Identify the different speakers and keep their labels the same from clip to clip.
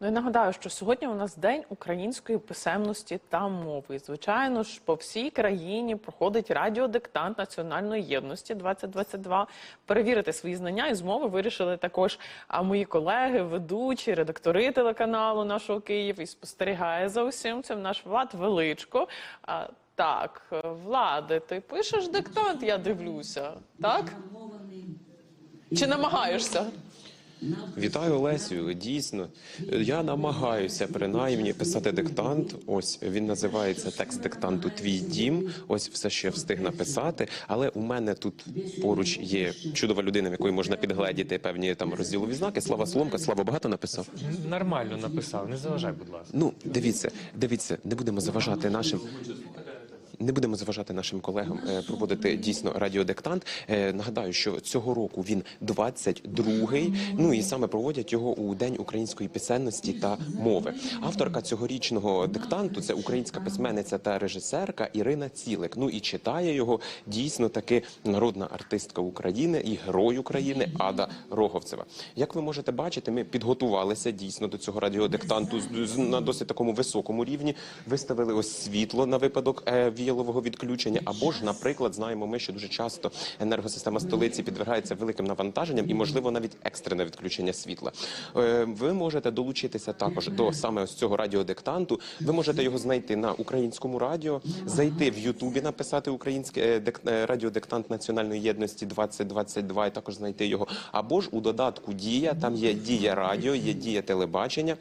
Speaker 1: Ну, я нагадаю, що сьогодні у нас день української писемності та мови. І, звичайно ж, по всій країні проходить радіодиктант національної єдності 2022. Перевірити свої знання із мови вирішили також а, мої колеги, ведучі, редактори телеканалу нашого Київ. І спостерігає за усім цим наш Влад Величко. А, так, Влади, ти пишеш диктант, я дивлюся, так? Чи намагаєшся?
Speaker 2: Вітаю Олесю. Дійсно, я намагаюся принаймні писати диктант. Ось він називається текст диктанту Твій дім. Ось все, що я встиг написати. Але у мене тут поруч є чудова людина, в якої можна підгледіти певні там розділові знаки. Слава Соломка, слава багато написав.
Speaker 3: Нормально написав, не заважай, будь ласка.
Speaker 2: Ну, дивіться, дивіться, не будемо заважати нашим. Не будемо заважати нашим колегам е, проводити дійсно радіодиктант. Е, Нагадаю, що цього року він 22-й, Ну і саме проводять його у день української писемності та мови. Авторка цьогорічного диктанту це українська письменниця та режисерка Ірина Цілик. Ну і читає його дійсно таки народна артистка України і герой України Ада Роговцева. Як ви можете бачити, ми підготувалися дійсно до цього радіодиктанту на досить такому високому рівні. Виставили ось світло на випадок е, віялового відключення. Або ж, наприклад, знаємо ми, що дуже часто енергосистема столиці підвергається великим навантаженням і, можливо, навіть екстрене відключення світла. Е, Ви можете долучитися також до саме ось цього радіодиктанту. Ви можете його знайти на українському радіо, зайти в Ютубі, написати українське е, е, радіодиктант національної єдності 2022 і також знайти його. Або ж у додатку Дія там є Дія Радіо, є Дія телебачення.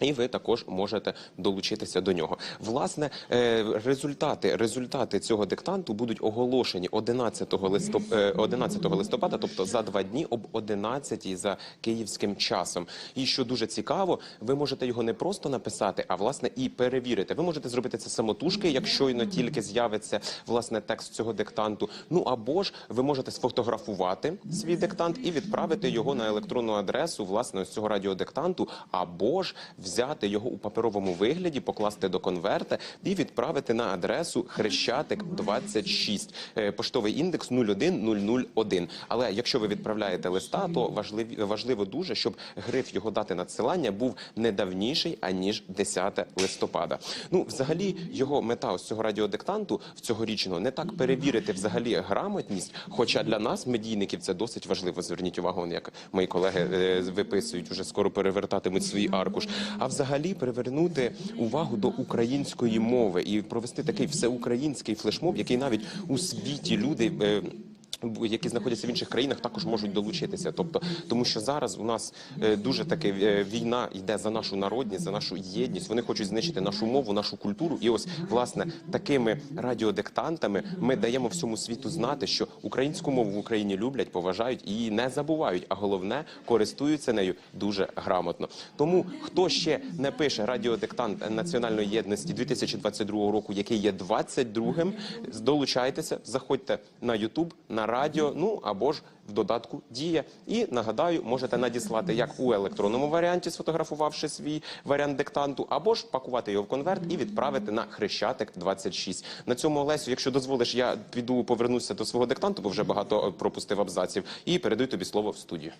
Speaker 2: І ви також можете долучитися до нього. Власне, е, результати, результати цього диктанту будуть оголошені 11 листоп, е, 11 листопада, тобто за два дні об 11 за київським часом. І що дуже цікаво, ви можете його не просто написати, а власне і перевірити. Ви можете зробити це самотужки, як щойно тільки з'явиться власне текст цього диктанту. Ну або ж ви можете сфотографувати свій диктант і відправити його на електронну адресу власне ось цього радіодиктанту, або ж взяти його у паперовому вигляді, покласти до конверта і відправити на адресу Хрещатик 26, е, поштовий індекс 01001. Але якщо ви відправляєте листа, то важливі, важливо дуже, щоб гриф його дати надсилання був не давніший аніж 10 листопада. Ну, взагалі, його мета ось цього радіодиктанту в цьогорічного не так перевірити взагалі грамотність. Хоча для нас, медійників, це досить важливо. Зверніть увагу, як мої колеги е, виписують, уже скоро перевертатимуть свій аркуш. А взагалі привернути увагу до української мови і провести такий всеукраїнський флешмоб, який навіть у світі люди. Які знаходяться в інших країнах, також можуть долучитися. Тобто, тому що зараз у нас е, дуже таки е, війна йде за нашу народність, за нашу єдність. Вони хочуть знищити нашу мову, нашу культуру. І ось власне такими радіодиктантами ми даємо всьому світу знати, що українську мову в Україні люблять, поважають і не забувають. А головне користуються нею дуже грамотно. Тому хто ще не пише радіодиктант національної єдності 2022 року, який є 22-м, долучайтеся, заходьте на Ютуб, на радіо, ну або ж в додатку Дія. І нагадаю, можете надіслати як у електронному варіанті, сфотографувавши свій варіант диктанту, або ж пакувати його в конверт і відправити на Хрещатик 26. На цьому Олесю, якщо дозволиш, я піду повернуся до свого диктанту, бо вже багато е, пропустив абзаців, і передаю тобі слово в студію.